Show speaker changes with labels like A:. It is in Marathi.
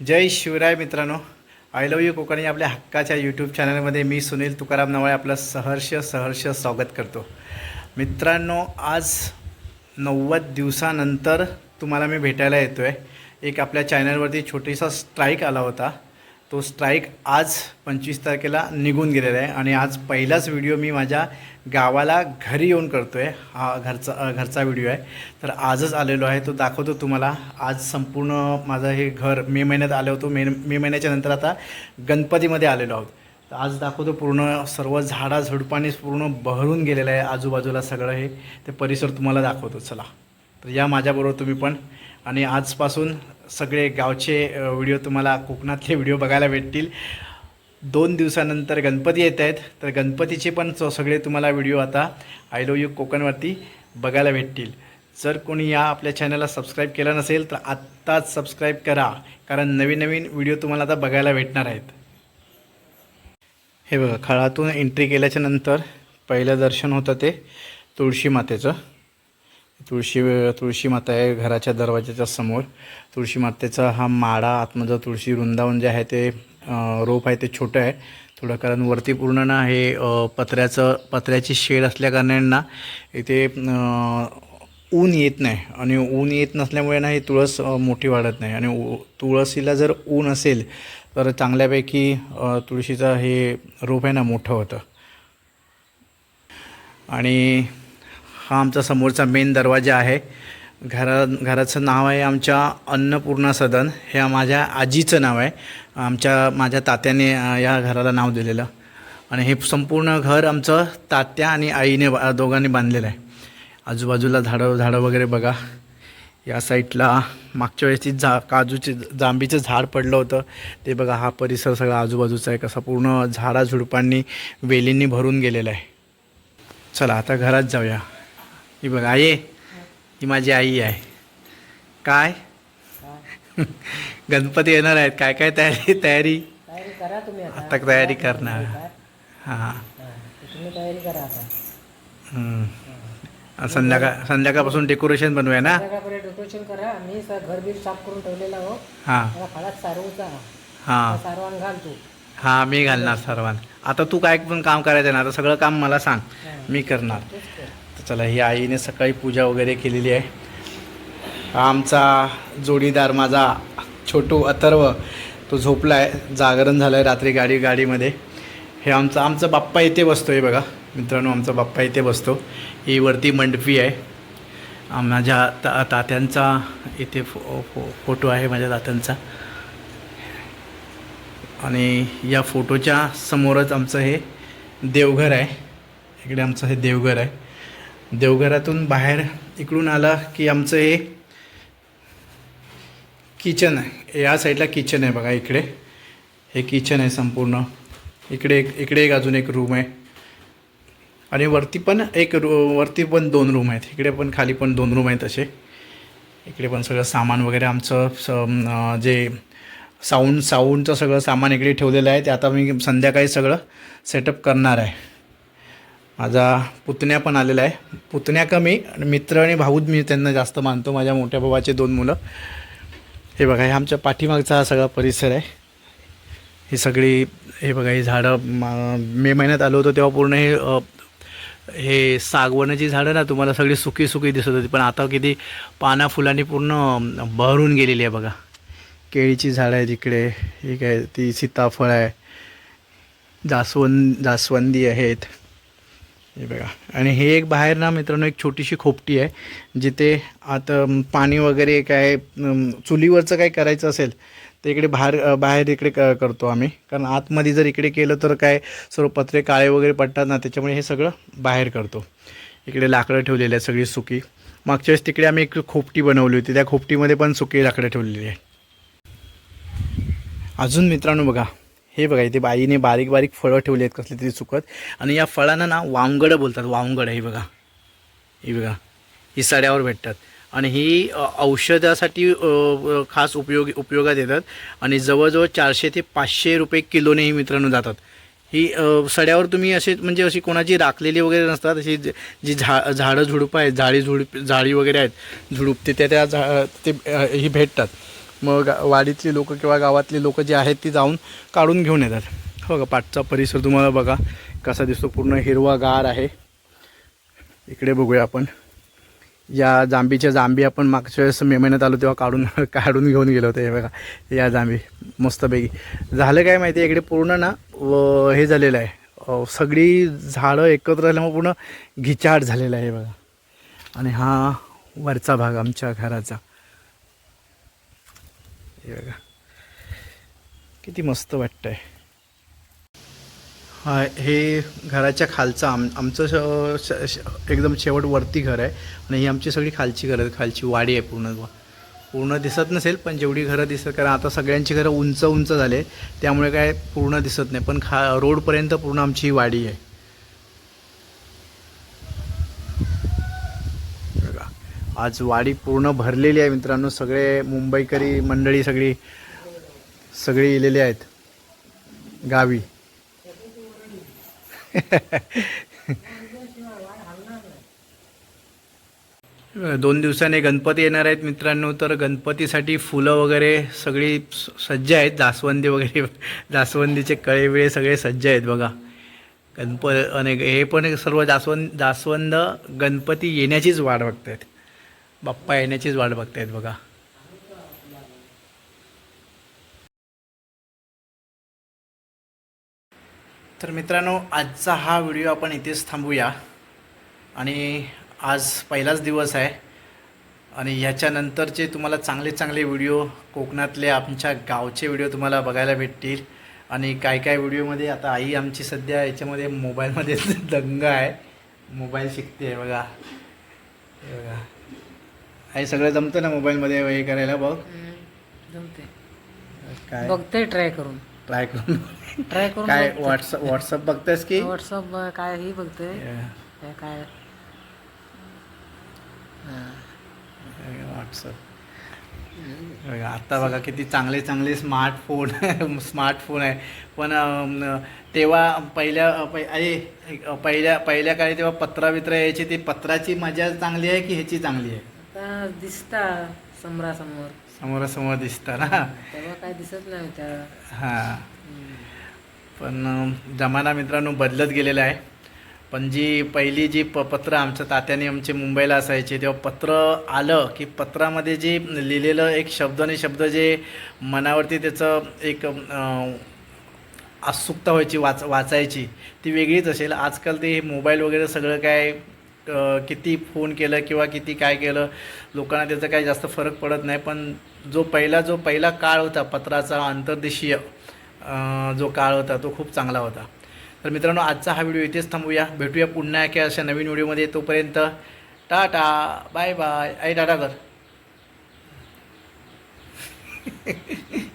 A: जय शिवराय मित्रांनो. I love you Kokani. आपल्या हक्काच्या यूट्यूब चॅनलमध्ये मी सुनील तुकाराम नवळे आपलं सहर्ष सहर्ष स्वागत करतो. मित्रांनो आज नव्वद दिवसानंतर तुम्हाला मी भेटायला येतो आहे एक आपल्या चॅनलवरती छोटीसा स्ट्राईक आला होता. तो स्ट्राईक आज पंचवीस तारखेला निघून गेलेला आहे. आणि आज पहिलाच व्हिडिओ मी माझ्या गावाला घरी येऊन करतो आहे हा घरचा घरचा व्हिडिओ आहे. तर आजच आलेलो आहे. तो दाखवतो तुम्हाला. आज संपूर्ण माझं हे घर मे महिन्यात आलो होतो. मे मे महिन्याच्या नंतर आता गणपतीमध्ये आलेलो आहोत. तर आज दाखवतो पूर्ण सर्व झाडा झुडपाने पूर्ण बहरून गेलेलं आहे. आजूबाजूला सगळं हे. ते परिसर तुम्हाला दाखवतो. चला. तर या माझ्याबरोबर तुम्ही पण. आणि आजपासून सगळे गावचे व्हिडिओ तुम्हाला कोकणातले व्हिडिओ बघायला भेटतील. दोन दिवसानंतर गणपती येत आहेत. तर गणपतीचे पण च- सगळे तुम्हाला व्हिडिओ आता आय लो यू कोकणवरती बघायला भेटतील. जर कोणी या आपल्या चॅनलला सबस्क्राईब केला नसेल तर आत्ताच सबस्क्राईब करा. कारण नवीन नवीन व्हिडिओ तुम्हाला आता बघायला भेटणार आहेत. हे बघा खळातून एंट्री केल्याच्यानंतर पहिलं दर्शन होतं ते तुळशी मातेचं. तुळशी तुळशी माता आहे घराच्या दरवाजाच्या समोर. तुळशी मातेचा हा माडा आतमध्ये तुळशी वृंदावन जे आहे ते रोप आहे ते छोटं आहे. थोडं कारण वरती पूर्ण ना हे पत्र्याचं पत्र्याची शेड असल्याकारणाने ना इथे ऊन येत नाही. आणि ऊन येत नसल्यामुळे ना ही तुळस मोठी वाढत नाही. आणि उ- तुळशीला जर ऊन असेल तर चांगल्यापैकी तुळशीचं हे रोप आहे ना मोठं होतं. आणि हा आमचा समोरचा मेन दरवाजा आहे. घरा घराचं नाव आहे आमच्या अन्नपूर्णा सदन. हे माझ्या आजीचं नाव आहे. आमच्या माझ्या तात्याने या घराला नाव दिलेलं. आणि हे संपूर्ण घर आमचं तात्या आणि आईने बा- दोघांनी बांधलेलं आहे. आजूबाजूला झाडं झाडं वगैरे बघा. या साईडला मागच्या वेळेस ती जा काजूचे जांबीचं झाड पडलं होतं. ते बघा हा परिसर सगळा आजूबाजूचा आहे. कसा पूर्ण झाडाझुडपांनी वेलींनी भरून गेलेला आहे. चला आता घरात जाऊया. ही बघा आई ही माझी आई आहे. काय? गणपती येणार आहेत. काय काय तयारी तयारी?
B: करा तुम्ही आता.
A: तयारी करणार. हां.
B: तुम्ही तयारी करा आता.
A: संध्याकाळ संध्याकाळपासून डेकोरेशन बनवूया ना?
B: डेकोरेशन करा. मी घर बीर साफ करून ठेवलेला हो.
A: हां.
B: फळात सारवूचा
A: हां.
B: सारवान घाल तू.
A: हां मी घालणार सर्वांना. आता तू काय पण काम करायचं ना आता सगळं काम मला सांग. मी करणार. चला ही आईने सकाळी पूजा वगैरे केलेली आहे. आमचा जोडीदार माझा छोटू अथर्व तो झोपला आहे जागरण झालं आहे रात्री गाडी गाडीमध्ये. हे आमचं आमचं बाप्पा इथे बसतो आहे बघा. मित्रांनो आमचा बाप्पा इथे बसतो. ही वरती मंडपी आहे. माझ्या ता तात्यांचा इथे फो फो फोटो आहे माझ्या तात्यांचा. आणि या फोटोच्या समोरच आमचं हे देवघर आहे. इकडे आमचं हे देवघर आहे. देवघरातून बाहेर इकडून आला की आमचं हे किचन आहे. या साईडला किचन आहे बघा इकडे. हे किचन आहे संपूर्ण. इकडे एक इकडे एक अजून एक रूम आहे. आणि वरती पण एक रू वरती पण दोन रूम आहेत. इकडे पण खाली पण दोन रूम आहेत असे. इकडे पण सगळं सामान वगैरे आमचं स जे साऊंड साऊंडचं सगळं सामान इकडे ठेवलेलं आहे. ते आता मी संध्याकाळी सगळं सेटअप करणार आहे. माझा पुतण्या पण आलेला आहे. पुतण्या कमी आणि मित्र आणि भाऊच मी त्यांना जास्त मानतो. माझ्या मोठ्या भावाचे दोन मुलं. हे बघा हे आमच्या पाठीमागचा हा सगळा परिसर आहे. ही सगळी हे बघा ही झाडं मा- मे महिन्यात आलो होतो तेव्हा पूर्ण हे हे सागवनाची झाडं ना तुम्हाला सगळी सुकी सुकी दिसत होती. पण आता किती पाना फुलांनी पूर्ण बहरून गेलेली आहे बघा. केळीची झाडं आहे तिकडे ही काय ती सीताफळ आहे. जास्वंद जास्वंदी आहेत. हे बघा. आणि हे एक बाहेर ना मित्रांनो एक छोटीशी खोपटी आहे जिथे आता पाणी वगैरे काय चुलीवरचं काय करायचं असेल तर इकडे बाहेर बाहेर इकडे क करतो आम्ही. कारण आतमध्ये जर इकडे केलं तर काय सर्व पत्रे काळे वगैरे पडतात ना त्याच्यामुळे हे सगळं बाहेर करतो. इकडे लाकडं ठेवलेली आहेत सगळी सुकी. मागच्या वेळेस तिकडे आम्ही एक खोपटी बनवली होती. त्या खोपटीमध्ये पण सुकी लाकडं ठेवलेली आहे. अजून मित्रांनो बघा हे बघा इथे बाईने बारीक बारीक फळं ठेवली आहेत कसली तरी चुकत आणि या फळांना ना वांगडं बोलतात वांगड ही बघा. ही बघा ही सड्यावर भेटतात. आणि ही औषधासाठी खास उपयोग उपयोगात येतात. आणि जवळजवळ चारशे ते पाचशे रुपये किलोने ही मित्रांनो जातात. ही सड्यावर तुम्ही असे म्हणजे अशी कोणाची राखलेली वगैरे नसतात अशी जी झा झाडं झुडपं आहेत झाडी झुडप झाडी वगैरे आहेत झुडूप ते त्या त्या झा ते ही भेटतात. मग गा- वाडीतली लोक किंवा गावातली लोक जी आहेत ती जाऊन काढून घेऊन येतात. हो का? पाठचा परिसर तुम्हाला बघा. कसा दिसतो? पूर्ण हिरवा गार आहे. इकडे बघूया आपण. या जांबीच्या जांबी आपण मागच्या वेळेस मे महिन्यात आलो तेव्हा काढून काढून घेऊन गेलो होतो. हे बघा. या जांबी मस्तपैकी. झालं काय माहिती आहे? इकडे पूर्ण ना व- हे झालेलं आहे. सगळी झाडं एकत्र झाल्यामुळे पूर्ण घिचाट झालेलं आहे. बघा. आणि हा वरचा भाग आमच्या घराचा. हे बघा. किती मस्त वाटतंय. हा हे घराच्या खालचं आम आमचं एकदम शेवट वरती घर आहे आणि ही आमची सगळी खालची घरं खालची वाडी आहे पूर्ण. पूर्ण दिसत नसेल पण जेवढी घरं दिसत कारण आता सगळ्यांची घरं उंच उंच झाले. त्यामुळे काय पूर्ण दिसत नाही पण खा रोडपर्यंत पूर्ण आमची वाडी आहे बघा आज वाडी पूर्ण भरलेली आहे मित्रांनो. सगळे मुंबईकरी मंडळी सगळी सगळी इलेली आहेत. गावी. दोन दिवसाने गणपती येणार आहेत मित्रांनो. तर गणपतीसाठी फुलं वगैरे सगळी स- सज्ज आहेत. जास्वंदी वगैरे जास्वंदीचे कळे सगळे सज्ज आहेत बघा. गणप आणि हे पण सर्व जास्वंद जास्वंद गणपती येण्याचीच वाट बघत आहेत बाप्पा येण्याचीच वाट बघतायत बघा. तर मित्रांनो आजचा हा व्हिडिओ आपण इथेच थांबूया. आणि आज पहिलाच दिवस आहे. आणि ह्याच्यानंतरचे तुम्हाला चांगले चांगले व्हिडिओ कोकणातले आमच्या गावचे व्हिडिओ तुम्हाला बघायला भेटतील. आणि काय काय व्हिडिओमध्ये आता आई आमची सध्या याच्यामध्ये मोबाईलमध्ये दंग आहे. मोबाईल शिकते बघा. हे बघा. आई सगळं जमतं ना मोबाईलमध्ये हे करायला बघ.
B: जमते
A: काय?
B: बघते ट्राय करून.
A: ट्राय करून
B: ट्राय करून
A: काय. व्हॉट्सअप व्हॉट्सअप बघतेस की?
B: व्हॉट्सअप काय ही बघते
A: हे
B: काय
A: व्हॉट्सअप बघा आता बघा किती चांगले चांगले स्मार्टफोन स्मार्टफोन आहे. पण तेव्हा पहिल्या पहि- अरे पहिल्या पहिल्या काळी तेव्हा पत्रा बित्रा यायची ती पत्राची मजा चांगली आहे की ह्याची चांगली आहे?
B: दिसता समोरासमोर.
A: समोरासमोर दिसतं ना?
B: तेव्हा काय दिसत नाही त्या.
A: हां. पण जमाना मित्रांनो बदलत गेलेला आहे. पण जी पहिली जी प पत्र आमच्या तात्याने आमचे मुंबईला असायचे तेव्हा पत्र आलं की पत्रामध्ये जे लिहिलेलं एक शब्द आणि शब्द जे मनावरती त्याचं एक उत्सुकता व्हायची वाच वाचायची ती वेगळीच असेल. आजकाल ते मोबाईल वगैरे सगळं काय किती फोन केलं किंवा किती काय केलं लोकांना त्याचा काही जास्त फरक पडत नाही पण जो पहिला जो पहिला काळ होता पत्राचा अंतर्देशीय जो काळ होता तो खूप चांगला होता. तर मित्रांनो आजचा हा व्हिडिओ इथेच थांबूया. भेटूया पुन्हा एका अशा नवीन व्हिडिओमध्ये. तोपर्यंत टाटा बाय बाय. आई टाटा कर.